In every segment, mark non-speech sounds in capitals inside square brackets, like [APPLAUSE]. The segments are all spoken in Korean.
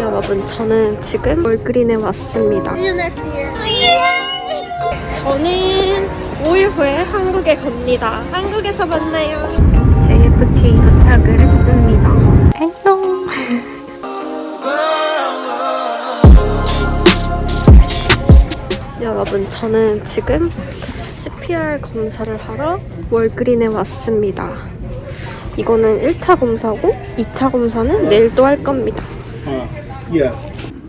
여러분 저는 지금 월그린에 왔습니다. 저는 5일 후에 한국에 갑니다. 한국에서 만나요. JFK 도착을 했습니다. 안녕. [LAUGHS] 여러분 저는 지금 CPR 검사를 하러 월그린에 왔습니다. 이거는 1차 검사고 2차 검사는 내일 또 할 겁니다. Uh,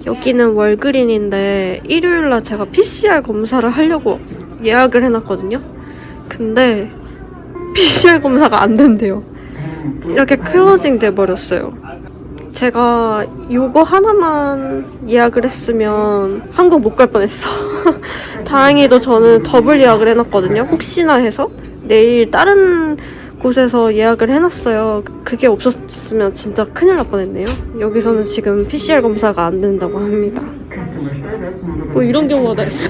여기는 월그린인데 일요일날 제가 PCR 검사를 하려고 예약을 해놨거든요. 근데 PCR 검사가 안 된대요. 이렇게 클로징 돼버렸어요. 제가 요거 하나만 예약을 했으면 한국 못 갈 뻔했어. [LAUGHS] 다행히도 저는 더블 예약을 해놨거든요. 혹시나 해서 내일 다른 곳에서 예약을 해놨어요. 그게 없었으면 진짜 큰일 날 뻔했네요. 여기서는 지금 PCR 검사가 안 된다고 합니다. 뭐 이런 경우가 다 있어.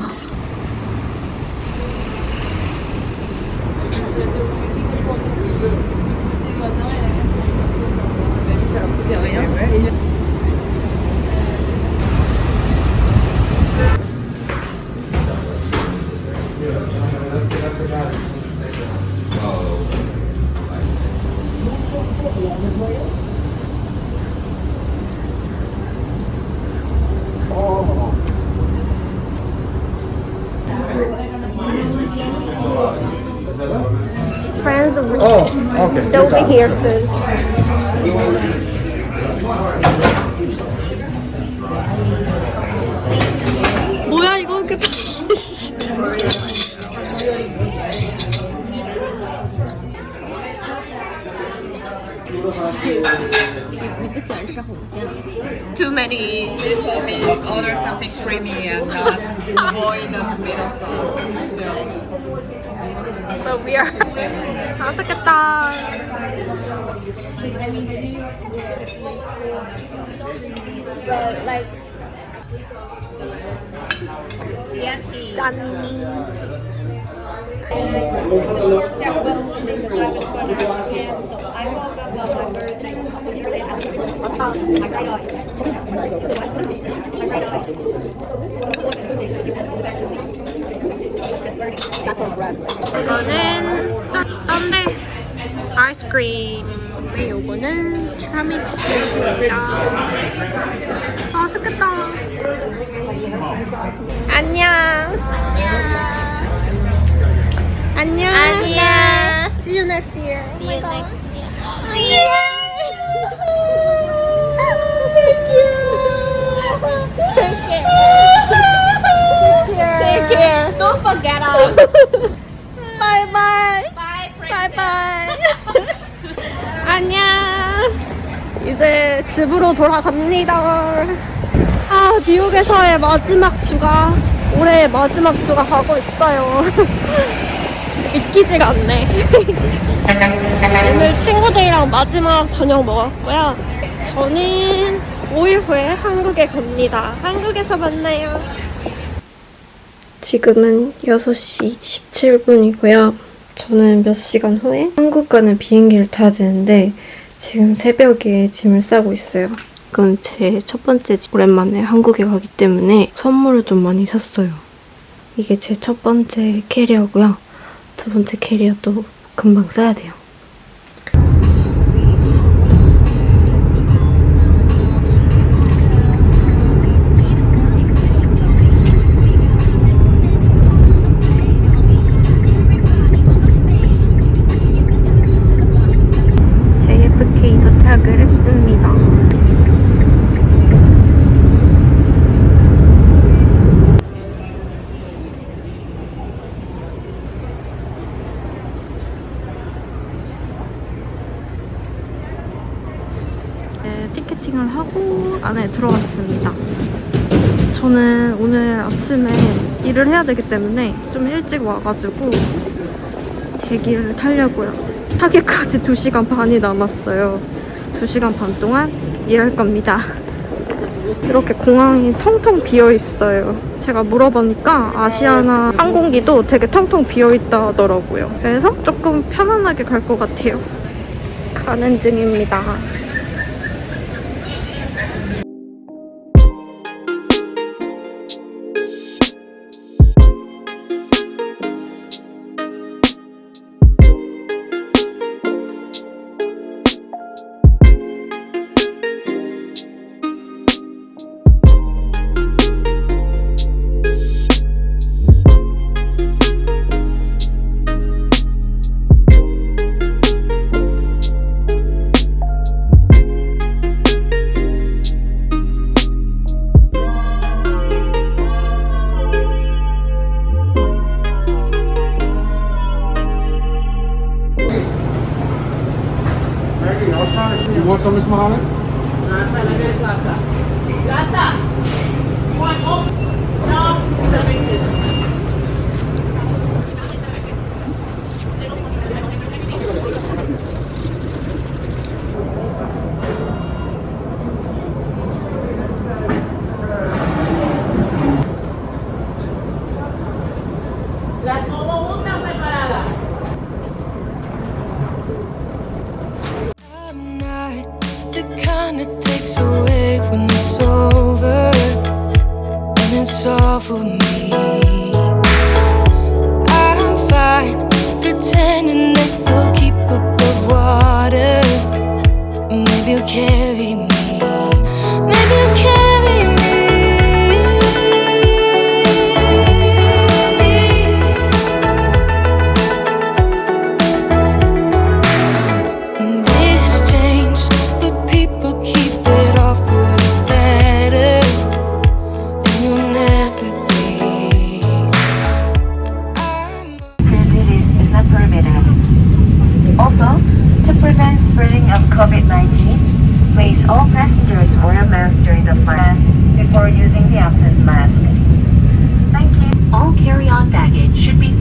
Here soon. 뭐야 이거 [LAUGHS] 你不喜欢吃红酱？Too many told me order something creamy and uh, avoid the tomato sauce. But we are. How's it going? But like. Yucky. Done. 이거는 썬- 썬데이스 아이스크림 요거는 트라미수입니다 맛있겠다 안녕 안녕 안녕 see you next year. See you next year. Bye Bye. bye bye 안녕 이제 집으로 돌아갑니다 아 뉴욕에서의 마지막 주가 올해의 마지막 주가 가고 있어요 믿기지가 않네 오늘 친구들이랑 마지막 저녁 먹었고요 저는 5일 후에 한국에 갑니다 한국에서 만나요 지금은 6시 17분이고요. 저는 몇 시간 후에 한국 가는 비행기를 타야 되는데 지금 새벽에 짐을 싸고 있어요. 이건 제 첫 번째 오랜만에 한국에 가기 때문에 선물을 좀 많이 샀어요. 이게 제 첫 번째 캐리어고요. 두 번째 캐리어도 금방 써야 돼요. 해야 되기 때문에 좀 일찍 와가지고 대기를 타려고요. 타기까지 2시간 반이 남았어요. 2시간 반 동안 일할 겁니다. 이렇게 공항이 텅텅 비어 있어요. 제가 물어보니까 아시아나 항공기도 되게 텅텅 비어 있다 하더라고요. 그래서 조금 편안하게 갈 것 같아요. 가는 중입니다. Eso mismo, ¿vale? Ah, You carry me. Prevent spreading of COVID-19, please all passengers wear a mask during the flight before using the access mask. Thank you. All carry-on baggage should be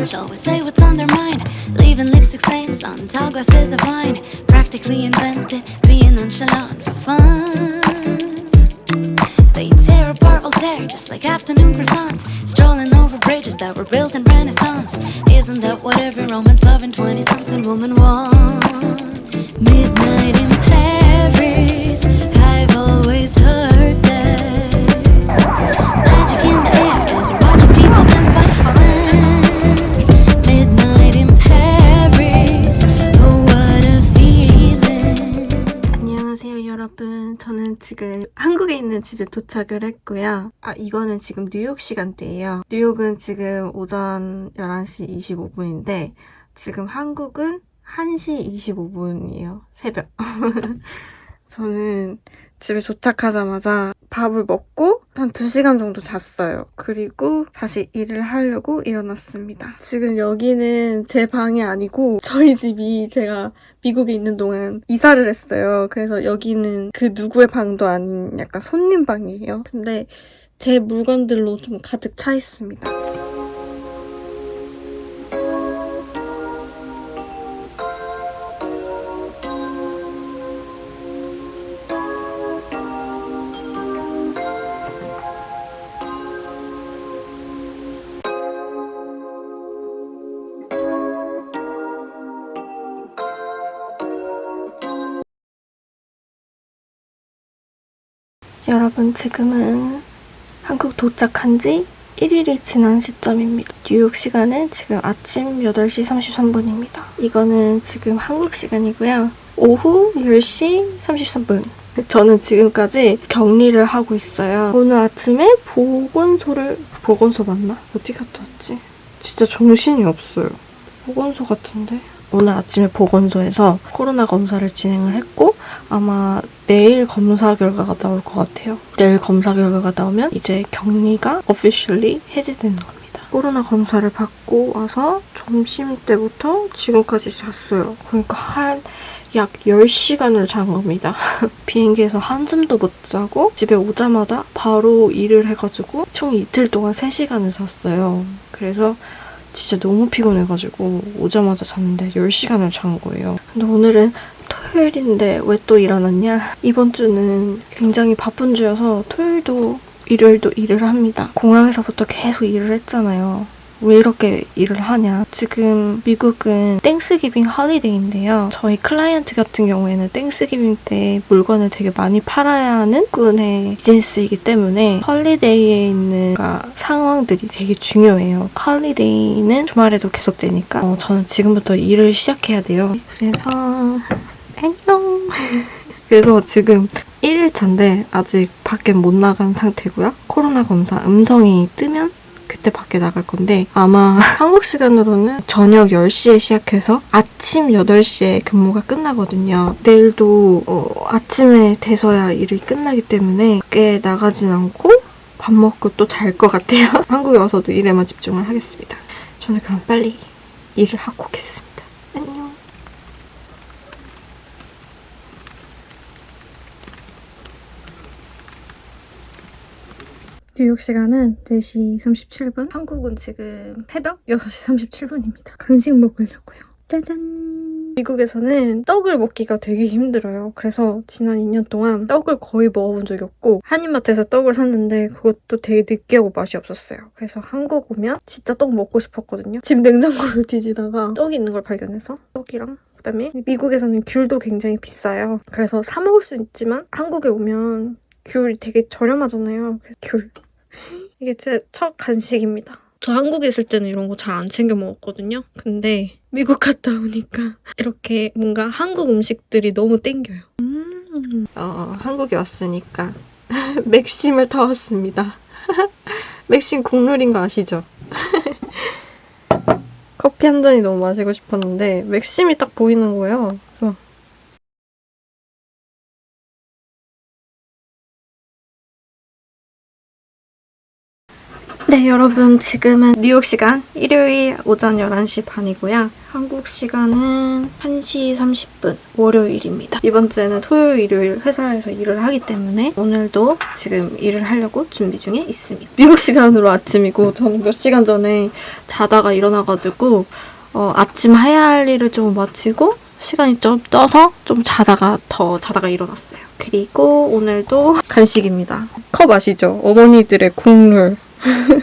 always say what's on their mind, leaving lipstick stains on tall glasses of wine. Practically invented being nonchalant for fun. They tear apart Voltaire just like afternoon croissants. Strolling over bridges that were built in Renaissance. Isn't that what every romance loving 20 something woman wants? Midnight in Paris, 있는 집에 도착을 했고요. 아, 이거는 지금 뉴욕 시간대예요. 뉴욕은 지금 오전 11시 25분인데, 지금 한국은 1시 25분이에요. 새벽. [LAUGHS] 저는 집에 도착하자마자 밥을 먹고 한 2시간 정도 잤어요. 그리고 다시 일을 하려고 일어났습니다. 지금 여기는 제 방이 아니고 저희 집이 제가 미국에 있는 동안 이사를 했어요. 그래서 여기는 그 누구의 방도 아닌 약간 손님 방이에요. 근데 제 물건들로 좀 가득 차 있습니다. 여러분, 지금은 한국 도착한 지 1일이 지난 시점입니다. 뉴욕 시간은 지금 아침 8시 33분입니다. 이거는 지금 한국 시간이고요. 오후 10시 33분. 저는 지금까지 격리를 하고 있어요. 오늘 아침에 보건소를 보건소 맞나? 어디 갔다 왔지? 진짜 정신이 없어요. 보건소 같은데? 오늘 아침에 보건소에서 코로나 검사를 진행을 했고 아마 내일 검사 결과가 나올 것 같아요. 내일 검사 결과가 나오면 이제 격리가 officially 해제되는 겁니다. 코로나 검사를 받고 와서 점심 때부터 지금까지 잤어요. 그러니까 한 약 10시간을 잔 겁니다. [LAUGHS] 비행기에서 한숨도 못 자고 집에 오자마자 바로 일을 해가지고 총 이틀 동안 3시간을 잤어요. 그래서 진짜 너무 피곤해가지고 오자마자 잤는데 10시간을 잔 거예요. 근데 오늘은 토요일인데 왜 또 일어났냐? 이번 주는 굉장히 바쁜 주여서 토요일도 일요일도 일을 합니다. 공항에서부터 계속 일을 했잖아요. 왜 이렇게 일을 하냐. 지금 미국은 땡스기빙 허리데이인데요. 저희 클라이언트 같은 경우에는 땡스기빙 때 물건을 되게 많이 팔아야 하는 군의 비즈니스이기 때문에 헐리데이에 있는 상황들이 되게 중요해요. 헐리데이는 주말에도 계속되니까 어, 저는 지금부터 일을 시작해야 돼요. 그래서 안녕. [LAUGHS] 그래서 지금 1일차인데 아직 밖에 못 나간 상태고요. 코로나 검사 음성이 뜨면 그때 밖에 나갈 건데 아마 [LAUGHS] 한국 시간으로는 저녁 10시에 시작해서 아침 8시에 근무가 끝나거든요. 내일도 어, 아침에 돼서야 일이 끝나기 때문에 밖에 나가진 않고 밥 먹고 또 잘 것 같아요. [LAUGHS] 한국에 와서도 일에만 집중을 하겠습니다. 저는 그럼 빨리 일을 하고 오겠습니다. 뉴욕 시간은 4시 37분. 한국은 지금 새벽 6시 37분입니다. 간식 먹으려고요. 짜잔! 미국에서는 떡을 먹기가 되게 힘들어요. 그래서 지난 2년 동안 떡을 거의 먹어본 적이 없고 한인마트에서 떡을 샀는데 그것도 되게 느끼하고 맛이 없었어요. 그래서 한국 오면 진짜 떡 먹고 싶었거든요. 집 냉장고를 [LAUGHS] 뒤지다가 떡이 있는 걸 발견해서 떡이랑 그다음에 미국에서는 귤도 굉장히 비싸요. 그래서 사 먹을 수 있지만 한국에 오면 귤이 되게 저렴하잖아요. 그래서 귤. 이게 제 첫 간식입니다. 저 한국에 있을 때는 이런 거 잘 안 챙겨 먹었거든요. 근데 미국 갔다 오니까 이렇게 뭔가 한국 음식들이 너무 땡겨요. 음. 어, 한국에 왔으니까 [LAUGHS] 맥심을 타왔습니다. [LAUGHS] 맥심 국룰인 거 아시죠? [LAUGHS] 커피 한 잔이 너무 마시고 싶었는데 맥심이 딱 보이는 거예요. 그래서 네, 여러분 지금은 뉴욕 시간 일요일 오전 11시 반이고요. 한국 시간은 1시 30분 월요일입니다. 이번 주에는 토요일, 일요일 회사에서 일을 하기 때문에 오늘도 지금 일을 하려고 준비 중에 있습니다. 미국 시간으로 아침이고 저는 몇 시간 전에 자다가 일어나가지고 어, 아침 해야 할 일을 좀 마치고 시간이 좀 떠서 좀 자다가 더 자다가 일어났어요. 그리고 오늘도 간식입니다. 컵 아시죠? 어머니들의 국룰.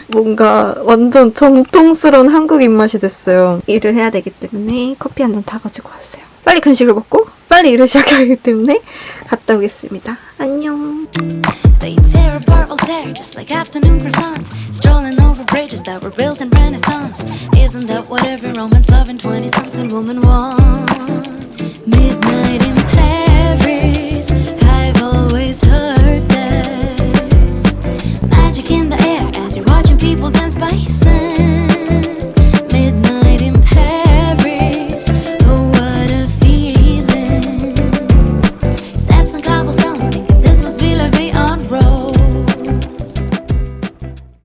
뭔가 완전 정통스러운 한국 입맛이 됐어요. 일을 해야 되기 때문에 커피 한 잔 타가지고 왔어요. 빨리 간식을 먹고 빨리 일을 시작해야 하기 때문에 갔다 오겠습니다. 안녕. They tear apart Voltaire just like afternoon croissants. Strolling over bridges that were built in Renaissance. Isn't that what every Roman's loving 20 something woman wants? Midnight in Paris, I've always heard. people dance by